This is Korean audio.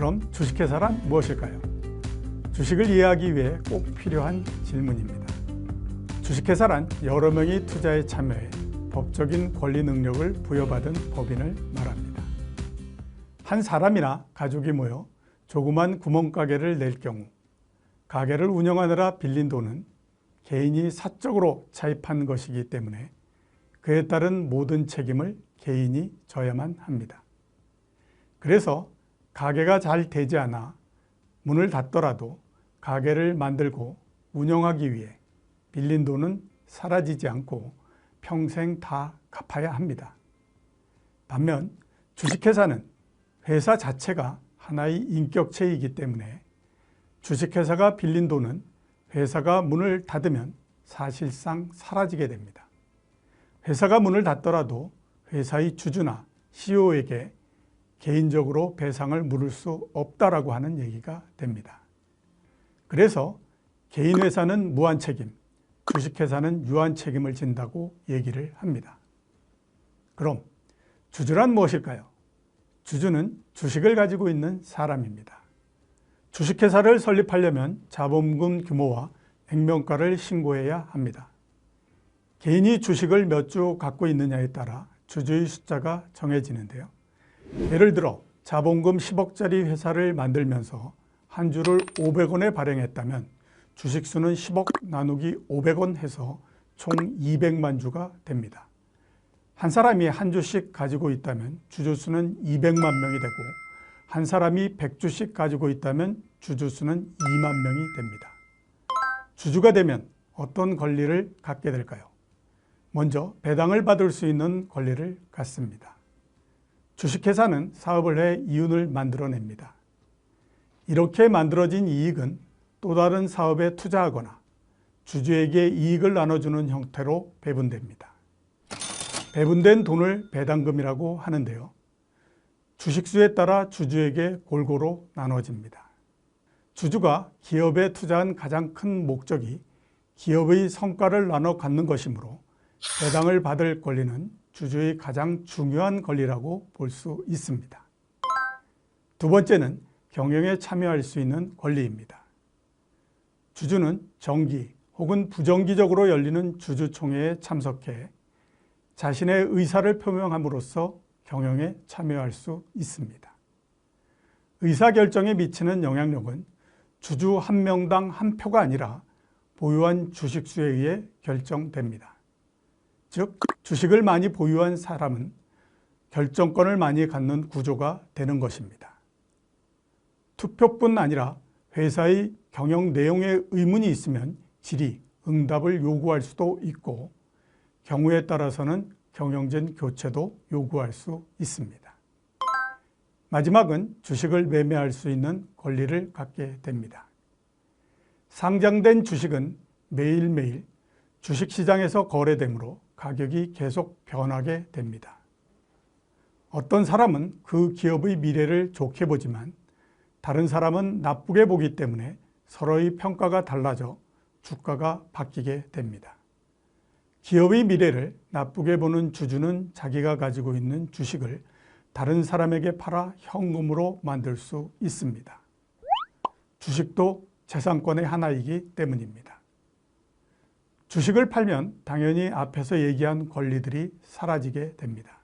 그럼 주식회사란 무엇일까요? 주식을 이해하기 위해 꼭 필요한 질문입니다. 주식회사란 여러 명이 투자에 참여해 법적인 권리 능력을 부여받은 법인을 말합니다. 한 사람이나 가족이 모여 조그만 구멍가게를 낼 경우 가게를 운영하느라 빌린 돈은 개인이 사적으로 차입한 것이기 때문에 그에 따른 모든 책임을 개인이 져야만 합니다. 그래서 가게가 잘 되지 않아 문을 닫더라도 가게를 만들고 운영하기 위해 빌린 돈은 사라지지 않고 평생 다 갚아야 합니다. 반면 주식회사는 회사 자체가 하나의 인격체이기 때문에 주식회사가 빌린 돈은 회사가 문을 닫으면 사실상 사라지게 됩니다. 회사가 문을 닫더라도 회사의 주주나 CEO에게 개인적으로 배상을 물을 수 없다라고 하는 얘기가 됩니다. 그래서 개인 회사는 무한 책임, 주식회사는 유한 책임을 진다고 얘기를 합니다. 그럼 주주란 무엇일까요? 주주는 주식을 가지고 있는 사람입니다. 주식회사를 설립하려면 자본금 규모와 액면가를 신고해야 합니다. 개인이 주식을 몇 주 갖고 있느냐에 따라 주주의 숫자가 정해지는데요. 예를 들어 자본금 10억짜리 회사를 만들면서 한 주를 500원에 발행했다면 주식수는 10억 나누기 500원 해서 총 200만 주가 됩니다. 한 사람이 한 주씩 가지고 있다면 주주수는 200만 명이 되고 한 사람이 100주씩 가지고 있다면 주주수는 2만 명이 됩니다. 주주가 되면 어떤 권리를 갖게 될까요? 먼저 배당을 받을 수 있는 권리를 갖습니다. 주식회사는 사업을 해 이윤을 만들어냅니다. 이렇게 만들어진 이익은 또 다른 사업에 투자하거나 주주에게 이익을 나눠주는 형태로 배분됩니다. 배분된 돈을 배당금이라고 하는데요. 주식수에 따라 주주에게 골고루 나눠집니다. 주주가 기업에 투자한 가장 큰 목적이 기업의 성과를 나눠 갖는 것이므로 배당을 받을 권리는 주주의 가장 중요한 권리라고 볼 수 있습니다. 두 번째는 경영에 참여할 수 있는 권리입니다. 주주는 정기 혹은 부정기적으로 열리는 주주총회에 참석해 자신의 의사를 표명함으로써 경영에 참여할 수 있습니다. 의사결정에 미치는 영향력은 주주 한 명당 한 표가 아니라 보유한 주식수에 의해 결정됩니다. 즉 주식을 많이 보유한 사람은 결정권을 많이 갖는 구조가 되는 것입니다. 투표뿐 아니라 회사의 경영 내용에 의문이 있으면 질의, 응답을 요구할 수도 있고 경우에 따라서는 경영진 교체도 요구할 수 있습니다. 마지막은 주식을 매매할 수 있는 권리를 갖게 됩니다. 상장된 주식은 매일매일 주식시장에서 거래되므로 가격이 계속 변하게 됩니다. 어떤 사람은 그 기업의 미래를 좋게 보지만 다른 사람은 나쁘게 보기 때문에 서로의 평가가 달라져 주가가 바뀌게 됩니다. 기업의 미래를 나쁘게 보는 주주는 자기가 가지고 있는 주식을 다른 사람에게 팔아 현금으로 만들 수 있습니다. 주식도 재산권의 하나이기 때문입니다. 주식을 팔면 당연히 앞에서 얘기한 권리들이 사라지게 됩니다.